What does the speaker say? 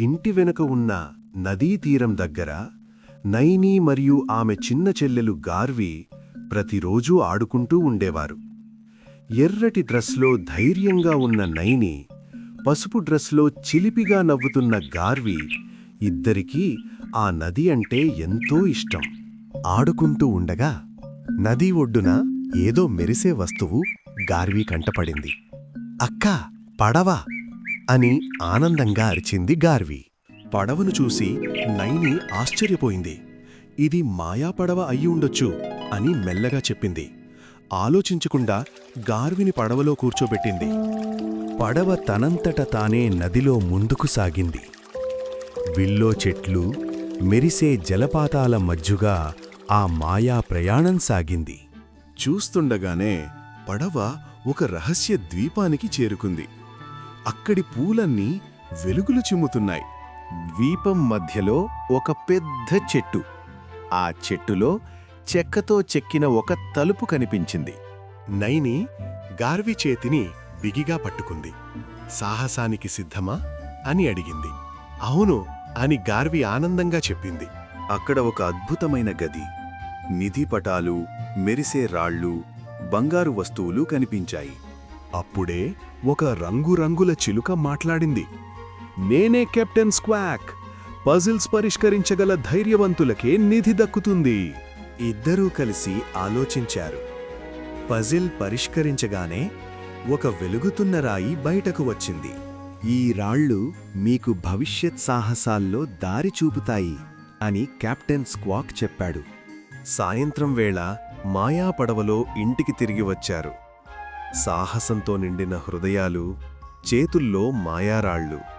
ఇంటి వెనుక ఉన్న నదీ తీరం దగ్గర నైని మరియు ఆమె చిన్న చెల్లెలు గార్వి ప్రతిరోజూ ఆడుకుంటూ ఉండేవారు. ఎర్రటి డ్రెస్లో ధైర్యంగా ఉన్న నైని పసుపు డ్రెస్లో చిలిపిగా నవ్వుతున్న గార్వి ఇద్దరికీ ఆ నది అంటే ఎంతో ఇష్టం. ఆడుకుంటూ ఉండగా నదీ ఒడ్డున ఏదో మెరిసే వస్తువు గార్వీ కంటపడింది. అక్కా పడవ అని ఆనందంగా అరిచింది గార్వి. పడవను చూసి నైని ఆశ్చర్యపోయింది. ఇది మాయా పడవ అయి ఉండొచ్చు అని మెల్లగా చెప్పింది. ఆలోచించకుండా గార్విని పడవలో కూర్చోబెట్టింది. పడవ తనంతట తానే నదిలో ముందుకు సాగింది. విల్లో చెట్లు మెరిసే జలపాతాల మధ్యుగా ఆ మాయా ప్రయాణం సాగింది. చూస్తుండగానే పడవ ఒక రహస్య ద్వీపానికి చేరుకుంది. అక్కడి పూలన్నీ వెలుగులు చిమ్ముతున్నాయి. ద్వీపం మధ్యలో ఒక పెద్ద చెట్టు. ఆ చెట్టులో చెక్కతో చెక్కిన ఒక తలుపు కనిపించింది. నైని గార్వి చేతిని బిగిగా పట్టుకుంది. సాహసానికి సిద్ధమా? అని అడిగింది. అవును అని గార్వి ఆనందంగా చెప్పింది. అక్కడ ఒక అద్భుతమైన గది. నిధిపటాలు మెరిసే రాళ్ళు బంగారు వస్తువులు కనిపించాయి. అప్పుడే ఒక రంగురంగుల చిలుక మాట్లాడింది. నేనే కెప్టెన్ స్క్వాక్. పజిల్స్ పరిష్కరించగల ధైర్యవంతులకే నిధి దక్కుతుంది. ఇద్దరూ కలిసి ఆలోచించారు. పజిల్ పరిష్కరించగానే ఒక వెలుగుతున్న రాయి బయటకు వచ్చింది. ఈ రాళ్ళు మీకు భవిష్యత్ సాహసాల్లో దారి చూపుతాయి అని కెప్టెన్ స్క్వాక్ చెప్పాడు. సాయంత్రం వేళ మాయా పడవలో ఇంటికి తిరిగి వచ్చారు. సాహసంతో నిండిన హృదయాలు చేతుల్లో మాయారాళ్ళు.